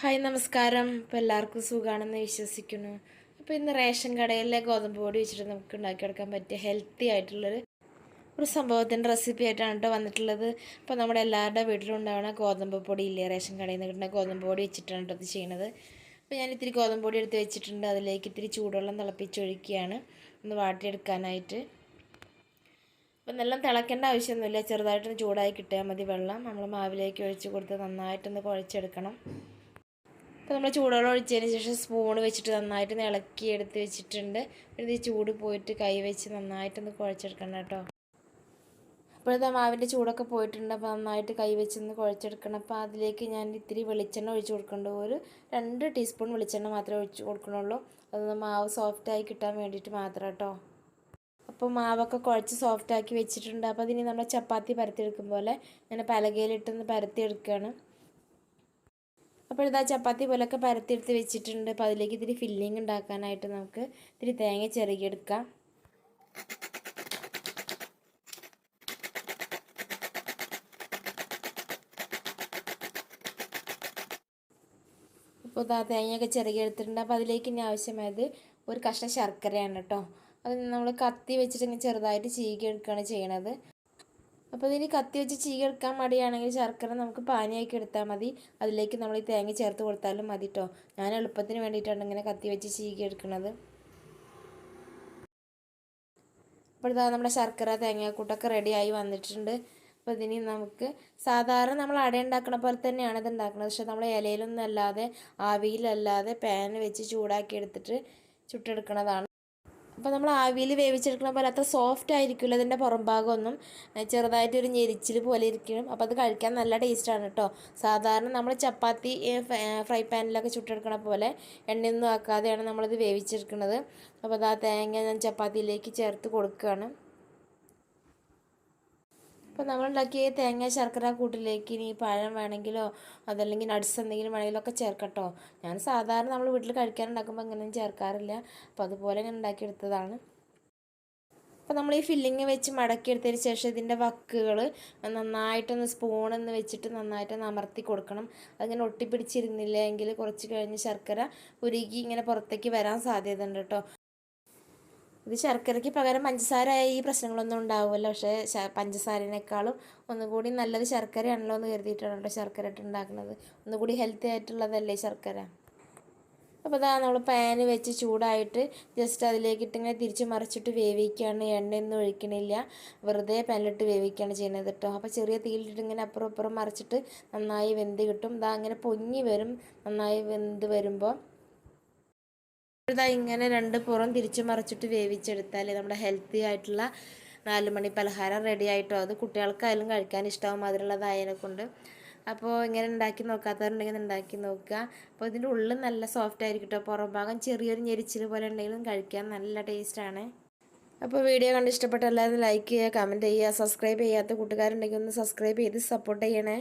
Hi നമസ്കാരം. ഇപ്പോൾ എല്ലാവർക്കും സുഖമാണെന്ന് വിശ്വസിക്കുന്നു. അപ്പോൾ ഇന്ന് റേഷൻ കടയിലെ ഗോതമ്പ് പൊടി വെച്ചിട്ട് നമുക്ക് ഉണ്ടാക്കിയെടുക്കാൻ പറ്റിയ ഹെൽത്തി ആയിട്ടുള്ളൊരു ഒരു സംഭവത്തിന്റെ റെസിപ്പി ആയിട്ടാണ് കേട്ടോ വന്നിട്ടുള്ളത്. അപ്പോൾ നമ്മുടെ എല്ലാവരുടെ വീട്ടിലും ഉണ്ടാവുന്ന ഗോതമ്പ് പൊടി ഇല്ലേ? റേഷൻ കടയിൽ നിന്ന് കിട്ടുന്ന ഗോതമ്പ് പൊടി വെച്ചിട്ടാണ് കേട്ടോ ഇത് ചെയ്യണത്. അപ്പോൾ ഞാൻ ഇത്തിരി ഗോതമ്പ് പൊടി എടുത്ത് വെച്ചിട്ടുണ്ട്. അതിലേക്ക് ഇത്തിരി ചൂടുവെള്ളം തിളപ്പിച്ചൊഴിക്കുകയാണ്. ഒന്ന് വാട്ടിയെടുക്കാനായിട്ട്. അപ്പോൾ നല്ല തിളക്കേണ്ട ആവശ്യമൊന്നുമില്ല. ചെറുതായിട്ടൊന്ന് ചൂടായി കിട്ടിയാൽ മതി വെള്ളം. നമ്മൾ മാവിലേക്ക് ഒഴിച്ച് കൊടുത്ത് നന്നായിട്ടൊന്ന് കുഴച്ചെടുക്കണം. അപ്പോൾ നമ്മൾ ചൂടുവെള്ളം ഒഴിച്ചതിന് ശേഷം സ്പൂൺ വെച്ചിട്ട് നന്നായിട്ട് ഇളക്കി എടുത്ത് വെച്ചിട്ടുണ്ട്. ഇത് ചൂട് പോയിട്ട് കൈ വെച്ച് നന്നായിട്ടൊന്ന് കുഴച്ചെടുക്കണം കേട്ടോ. അപ്പോഴത്തെ മാവിന്റെ ചൂടൊക്കെ പോയിട്ടുണ്ട്. അപ്പോൾ നന്നായിട്ട് കൈ വെച്ചൊന്ന് കുഴച്ചെടുക്കണം. അപ്പോൾ അതിലേക്ക് ഞാൻ ഇത്തിരി വെളിച്ചെണ്ണ ഒഴിച്ച് കൊടുക്കേണ്ട ഒരു രണ്ട് ടീസ്പൂൺ വെളിച്ചെണ്ണ മാത്രമേ ഒഴിച്ച് കൊടുക്കണുള്ളൂ അതൊന്ന് മാവ് സോഫ്റ്റായി കിട്ടാൻ വേണ്ടിയിട്ട് മാത്രം കേട്ടോ. അപ്പോൾ മാവൊക്കെ കുഴച്ച് സോഫ്റ്റാക്കി വെച്ചിട്ടുണ്ട്. അപ്പോൾ അതിന് നമ്മൾ ചപ്പാത്തി പരത്തിയെടുക്കും പോലെ ഇങ്ങനെ പലകയിലിട്ടൊന്ന് പരത്തിയെടുക്കുകയാണ് അപ്പോൾ ഇതാ ചപ്പാത്തി പോലൊക്കെ പരത്തിയെടുത്ത് വെച്ചിട്ടുണ്ട്. അപ്പോൾ അതിലേക്ക് ഇത്തിരി ഫില്ലിങ് ഉണ്ടാക്കാനായിട്ട് നമുക്ക് ഇത്തിരി തേങ്ങ ചെറുകിയെടുക്കാം. അപ്പോൾ ഇതാ തേങ്ങയൊക്കെ ചെറുകിയെടുത്തിട്ടുണ്ട്. അപ്പോൾ അതിലേക്ക് ഇനി ആവശ്യമായത് ഒരു കഷ്ണം ശർക്കരയാണ് കേട്ടോ. അത് നമ്മൾ കത്തി വെച്ചിട്ട് ഇങ്ങനെ ചെറുതായിട്ട് ചീകി എടുക്കുകയാണ് ചെയ്യണത്. അപ്പോൾ ഇതിന് കത്തി വെച്ച് ചീകെടുക്കാൻ മടിയാണെങ്കിൽ ശർക്കര നമുക്ക് പാനിയാക്കി എടുത്താൽ മതി. അതിലേക്ക് നമ്മൾ ഈ തേങ്ങ ചേർത്ത് കൊടുത്താലും മതി കേട്ടോ ഞാൻ എളുപ്പത്തിന് വേണ്ടിയിട്ടാണ് ഇങ്ങനെ കത്തി വെച്ച് ചീകി എടുക്കുന്നത്. അപ്പോൾ ഇതാ നമ്മുടെ ശർക്കര തേങ്ങാക്കൂട്ടൊക്കെ റെഡിയായി വന്നിട്ടുണ്ട്. അപ്പോൾ ഇതിന് നമുക്ക് സാധാരണ നമ്മൾ അട ഉണ്ടാക്കണ പോലെ തന്നെയാണ് ഇത് ഉണ്ടാക്കുന്നത്. പക്ഷേ നമ്മൾ ഇലയിലൊന്നും അല്ലാതെ ആവിയിലല്ലാതെ പാൻ വെച്ച് ചൂടാക്കി എടുത്തിട്ട് ചുട്ടെടുക്കുന്നതാണ് അപ്പോൾ നമ്മൾ ആവിയിൽ വേവിച്ചെടുക്കുന്ന പോലെ അത്ര സോഫ്റ്റ് ആയിരിക്കില്ല അതിന്റെ പുറം ഭാഗമൊന്നും ചെറുതായിട്ട് ഒരു ഞെരിച്ചിൽ പോലെ ഇരിക്കും. അപ്പോൾ അത് കഴിക്കാൻ നല്ല ടേസ്റ്റാണ് കേട്ടോ. സാധാരണ നമ്മൾ ചപ്പാത്തി ഫ്രൈ പാനിലൊക്കെ ചുട്ടെടുക്കണ പോലെ എണ്ണയൊന്നും ആക്കാതെയാണ് നമ്മളിത് വേവിച്ചെടുക്കുന്നത്. അപ്പോൾ അത് ആ തേങ്ങ ഞാൻ ചപ്പാത്തിയിലേക്ക് ചേർത്ത് കൊടുക്കുകയാണ്. അപ്പോൾ നമ്മളുണ്ടാക്കിയ തേങ്ങ ശർക്കര കൂട്ടിലേക്ക് ഇനി പഴം വേണമെങ്കിലോ അതല്ലെങ്കിൽ നട്സ് എന്തെങ്കിലും വേണമെങ്കിലോ ഒക്കെ ചേർക്കട്ടോ. ഞാൻ സാധാരണ നമ്മൾ വീട്ടിൽ കഴിക്കാനുണ്ടാക്കുമ്പോൾ അങ്ങനെയൊന്നും ചേർക്കാറില്ല. അപ്പോൾ അതുപോലെ ഞാൻ ഉണ്ടാക്കിയെടുത്തതാണ്. അപ്പോൾ നമ്മൾ ഈ ഫില്ലിങ് വെച്ച് മടക്കിയെടുത്തതിന് ശേഷം ഇതിന്റെ വക്കുകൾ നന്നായിട്ടൊന്ന് സ്പൂണൊന്ന് വെച്ചിട്ട് നന്നായിട്ടൊന്ന് അമർത്തി കൊടുക്കണം. അതിങ്ങനെ ഒട്ടിപ്പിടിച്ചിരുന്നില്ല എങ്കിൽ കുറച്ച് കഴിഞ്ഞ് ശർക്കര ഉരുകി ഇങ്ങനെ പുറത്തേക്ക് വരാൻ സാധ്യത ഉണ്ട് കേട്ടോ. ഇത് ശർക്കരയ്ക്ക് പകരം പഞ്ചസാര ഈ പ്രശ്നങ്ങളൊന്നും ഉണ്ടാവില്ല പക്ഷേ പഞ്ചസാരനേക്കാളും ഒന്നുകൂടി നല്ലത് ശർക്കരയാണല്ലോ എന്ന് കരുതിയിട്ടാണ് കേട്ടോ ശർക്കര ഇട്ട് ഉണ്ടാക്കുന്നത് ഒന്നുകൂടി ഹെൽത്തി ആയിട്ടുള്ളതല്ലേ ശർക്കര? അപ്പോൾ അതാ നമ്മൾ പാന് വെച്ച് ചൂടായിട്ട് ജസ്റ്റ് അതിലേക്ക് ഇട്ടിങ്ങനെ തിരിച്ച് മറിച്ചിട്ട് വേവിക്കുകയാണ് എണ്ണയൊന്നും ഒഴിക്കണില്ല. വെറുതെ പാനിലിട്ട് വേവിക്കുകയാണ് ചെയ്യുന്നത് കേട്ടോ. അപ്പോൾ ചെറിയ തീയിലിട്ട് ഇങ്ങനെ അപ്പുറം അപ്പുറം മറിച്ചിട്ട് നന്നായി വെന്ത് കിട്ടും. ഇതാ അങ്ങനെ പൊങ്ങി വരും. നന്നായി വെന്ത് വരുമ്പോൾ ഇതാ ഇങ്ങനെ രണ്ട് പുറം തിരിച്ചു മറിച്ചിട്ട് വേവിച്ചെടുത്താൽ നമ്മുടെ ഹെൽത്തി ആയിട്ടുള്ള നാല് മണി പലഹാരം റെഡി ആയിട്ടോ? അത് കുട്ടികൾക്കായാലും കഴിക്കാൻ ഇഷ്ടമാവും അതിലുള്ളതായതിനെ കൊണ്ട്. അപ്പോൾ ഇങ്ങനെ ഉണ്ടാക്കി നോക്കാത്തവരുണ്ടെങ്കിൽ ഉണ്ടാക്കി നോക്കുക. അപ്പോൾ ഇതിന്റെ ഉള്ളിൽ നല്ല സോഫ്റ്റ് ആയിരിക്കും കേട്ടോ പുറം ഭാഗം ചെറിയൊരു ഞെരിച്ചിൽ പോലെ ഉണ്ടെങ്കിലും കഴിക്കാൻ നല്ല ടേസ്റ്റാണ് അപ്പോൾ വീഡിയോ കണ്ട് ഇഷ്ടപ്പെട്ട എല്ലാവരും ലൈക്ക് ചെയ്യുക കമന്റ് ചെയ്യുക സബ്സ്ക്രൈബ് ചെയ്യാത്ത കൂട്ടുകാരുണ്ടെങ്കിൽ ഒന്ന് സബ്സ്ക്രൈബ് ചെയ്ത് സപ്പോർട്ട് ചെയ്യണേ.